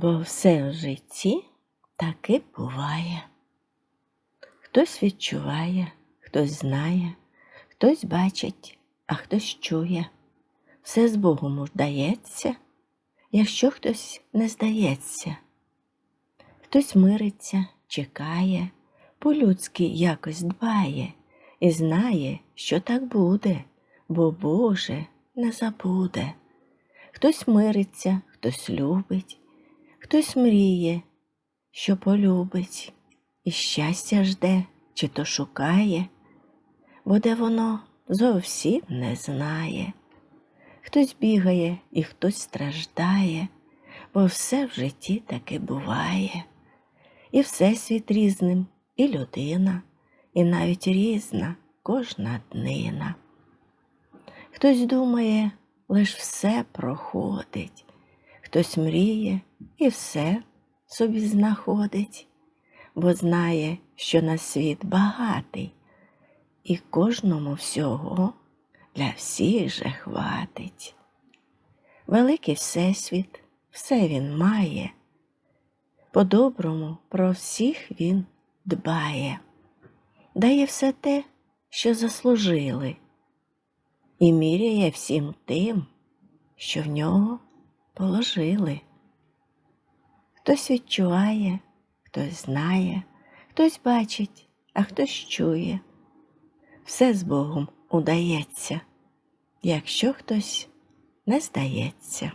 бо все в житті таки буває. Хтось відчуває, хтось знає, хтось бачить, а хтось чує. Все з Богом вдається, якщо хтось не здається. Хтось мириться, чекає, по-людськи якось дбає і знає, що так буде, бо Боже не забуде. Хтось мириться, хтось любить, хтось мріє, що полюбить, і щастя жде, чи то шукає, бо де воно зовсім не знає. Хтось бігає і хтось страждає, бо все в житті таки буває. І всесвіт різним, і людина, і навіть різна кожна днина. Хтось думає, лиш все проходить, хтось мріє і все собі знаходить, бо знає, що на світ багатий, і кожному всього для всіх же хватить. Великий всесвіт, все він має, по-доброму про всіх він дбає, дає все те, що заслужили, і міряє всім тим, що в нього положили. Хтось відчуває, хтось знає, хтось бачить, а хтось чує. Все з Богом удається, якщо хтось не здається.